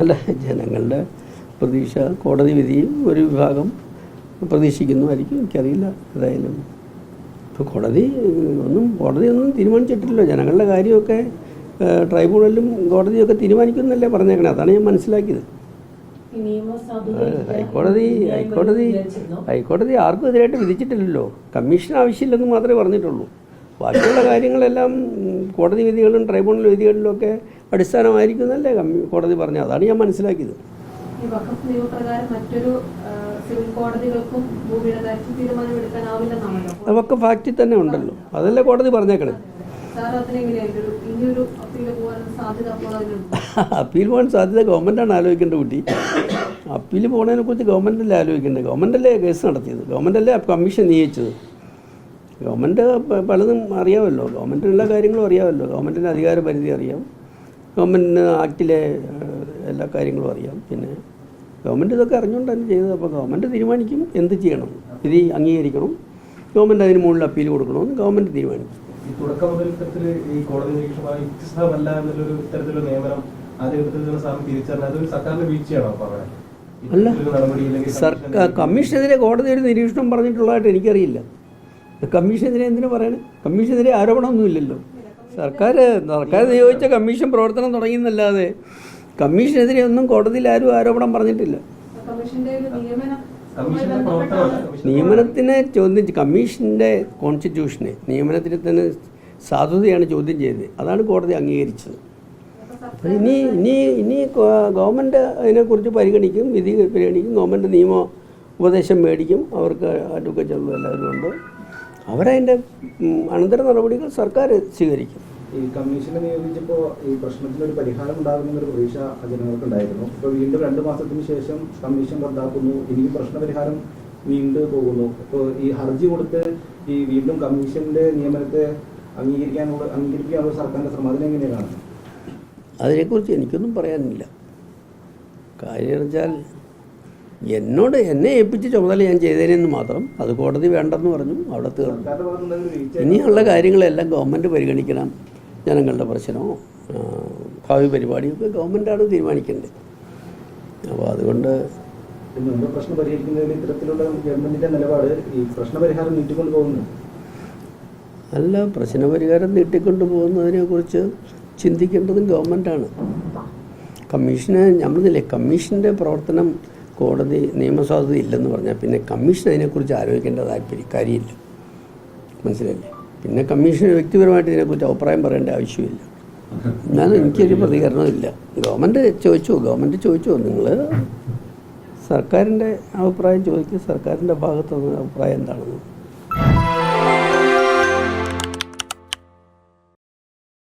അല്ല ജനങ്ങളുടെ പ്രതീക്ഷ കോടതി വിധിയും ഒരു വിഭാഗം പ്രതീക്ഷിക്കുന്നുമായിരിക്കും. എനിക്കറിയില്ല. ഏതായാലും ഇപ്പോൾ കോടതി ഒന്നും കോടതി ഒന്നും തീരുമാനിച്ചിട്ടില്ലല്ലോ. ജനങ്ങളുടെ കാര്യമൊക്കെ ട്രൈബ്യൂണലും കോടതിയൊക്കെ തീരുമാനിക്കുന്നല്ലേ പറഞ്ഞേക്കണേ. അതാണ് ഞാൻ മനസ്സിലാക്കിയത്. ഹൈക്കോടതി ഹൈക്കോടതി ഹൈക്കോടതി ആർക്കും എതിരായിട്ട് വിധിച്ചിട്ടില്ലല്ലോ. കമ്മീഷൻ ആവശ്യമില്ലെന്ന് മാത്രമേ പറഞ്ഞിട്ടുള്ളൂ. ബാക്കിയുള്ള കാര്യങ്ങളെല്ലാം കോടതി വിധികളും ട്രൈബ്യൂണൽ വിധികളിലും ഒക്കെ അടിസ്ഥാനമായിരിക്കുന്നല്ലേ കമ്മി കോടതി പറഞ്ഞത്? അതാണ് ഞാൻ മനസ്സിലാക്കിയത്. അതൊക്കെ ഫാക്റ്റിൽ തന്നെ ഉണ്ടല്ലോ. അതല്ലേ കോടതി പറഞ്ഞേക്കണേ. അപ്പീൽ പോകാൻ സാധ്യത ഗവൺമെന്റാണ് ആലോചിക്കേണ്ട കുട്ടി. അപ്പീൽ പോകുന്നതിനെ കുറിച്ച് ഗവൺമെന്റല്ലേ ആലോചിക്കേണ്ടത്? ഗവൺമെന്റല്ലേ കേസ് നടത്തിയത്? ഗവൺമെന്റല്ലേ കമ്മീഷൻ നിയമിച്ചത്? ഗവൺമെന്റ് പലതും അറിയാമല്ലോ. ഗവൺമെന്റിനുള്ള എല്ലാ കാര്യങ്ങളും അറിയാമല്ലോ. ഗവൺമെന്റിന്റെ അധികാര പരിധി അറിയാം. ഗവൺമെന്റിന് ആക്റ്റിലെ എല്ലാ കാര്യങ്ങളും അറിയാം. പിന്നെ ഗവൺമെന്റ് ഇതൊക്കെ അറിഞ്ഞുകൊണ്ട് തന്നെ ചെയ്തത്. അപ്പോൾ ഗവൺമെന്റ് തീരുമാനിക്കും എന്ത് ചെയ്യണം. ഇത് അംഗീകരിക്കണം. ഗവൺമെന്റ് അതിന് മുകളിൽ അപ്പീൽ കൊടുക്കണമെന്ന് ഗവൺമെന്റ് തീരുമാനിക്കും. ഈ തുടക്കം മുതൽ ഈ കോടതി നിരീക്ഷണമായി യുക്തിസഹമല്ല എന്നൊരു ഇത്തരത്തിലുള്ള നിയമനം അല്ല. സർക്കാർ കമ്മീഷനെതിരെ കോടതി ഒരു നിരീക്ഷണം പറഞ്ഞിട്ടുള്ളതായിട്ട് എനിക്കറിയില്ല. കമ്മീഷനെതിരെ എന്തിനു പറയണേ? കമ്മീഷനെതിരെ ആരോപണമൊന്നുമില്ലല്ലോ. സർക്കാർ സർക്കാർ നിയോഗിച്ച കമ്മീഷൻ പ്രവർത്തനം തുടങ്ങിയെന്നല്ലാതെ കമ്മീഷനെതിരെ ഒന്നും കോടതിയിൽ ആരും ആരോപണം പറഞ്ഞിട്ടില്ല. നിയമനത്തിനെ ചോദ്യം കമ്മീഷന്റെ കോൺസ്റ്റിറ്റ്യൂഷനെ നിയമനത്തിന് തന്നെ സാധുതയാണ് ചോദ്യം ചെയ്തത്. അതാണ് കോടതി അംഗീകരിച്ചത്. ഇനി ഇനി ഇനി ഗവൺമെന്റ് ഗവൺമെന്റ് അതിനെക്കുറിച്ച് പരിഗണിക്കും വിധി പരിഗണിക്കും. ഗവൺമെന്റ് നിയമ ഉപദേശം മേടിക്കും. അവർക്ക് അഡ്വക്കേറ്റ് ജനറൽ എല്ലാവരും ഉണ്ട്. അവരതിന്റെ അനന്തര നടപടികൾ സർക്കാർ സ്വീകരിക്കും. ഈ കമ്മീഷനെ നിയോഗിച്ചപ്പോൾ ഈ പ്രശ്നത്തിന് ഒരു പരിഹാരം ഉണ്ടാകുമെന്നൊരു പ്രതീക്ഷ ജനങ്ങൾക്ക് ഉണ്ടായിരുന്നു ഇപ്പോൾ വീണ്ടും രണ്ട് മാസത്തിന് ശേഷം കമ്മീഷൻ റദ്ദാക്കുന്നു. ഇനി പ്രശ്നപരിഹാരം നീണ്ടു പോകുന്നു. ഇപ്പോൾ ഈ ഹർജി കൊടുത്ത് ഈ വീണ്ടും കമ്മീഷന്റെ നിയമനത്തെ അംഗീകരിക്കാനുള്ള അംഗീകരിക്കാനുള്ള സർക്കാരിന്റെ ശ്രമം അതിനെങ്ങനെയാണ് അതിനെക്കുറിച്ച് എനിക്കൊന്നും പറയാനില്ല. കാര്യം വെച്ചാൽ എന്നോട് എന്നെ ഏൽപ്പിച്ച ചുമതല ഞാൻ ചെയ്തതിനെന്ന് മാത്രം അത് കോടതി വേണ്ടെന്ന് പറഞ്ഞു അവിടെ തീർന്നു. ഇനിയുള്ള കാര്യങ്ങളെല്ലാം ഗവൺമെന്റ് പരിഗണിക്കണം ജനങ്ങളുടെ പ്രശ്നമോ? ഭാവി പരിപാടിയൊക്കെ ഗവൺമെന്റാണ് തീരുമാനിക്കേണ്ടത്. അപ്പോൾ അതുകൊണ്ട് പ്രശ്ന പ്രശ്നം പരിഹരിക്കുന്നതിൽ ഇത്തരത്തിലുള്ള ഗവൺമെന്റിന്റെ നിലപാട് ഈ പ്രശ്നപരിഹാരം നീട്ടിക്കൊണ്ട് പോകുന്നു അല്ല പ്രശ്നപരിഹാരം നീട്ടിക്കൊണ്ടു പോകുന്നതിനെക്കുറിച്ച് ചിന്തിക്കേണ്ടതും ഗവൺമെന്റാണ് കമ്മീഷന് നമ്മളില്ലേ കമ്മീഷന്റെ പ്രവർത്തനം കോടതി നിയമസാധുത ഇല്ലെന്ന് പറഞ്ഞാൽ പിന്നെ കമ്മീഷൻ അതിനെക്കുറിച്ച് ആലോചിക്കേണ്ട താല്പര്യം കാര്യമില്ല. മനസ്സിലല്ലേ പിന്നെ കമ്മീഷൻ വ്യക്തിപരമായിട്ട് ഇതിനെക്കുറിച്ച് അഭിപ്രായം പറയേണ്ട ആവശ്യമില്ല. എന്നാലും എനിക്കൊരു പ്രതികരണമില്ല ഗവൺമെന്റ് ചോദിച്ചു ഗവൺമെന്റ് ചോദിച്ചു. നിങ്ങൾ സർക്കാരിന്റെ അഭിപ്രായം ചോദിക്കും സർക്കാരിന്റെ ഭാഗത്തുനിന്ന് അഭിപ്രായം എന്താണെന്ന്.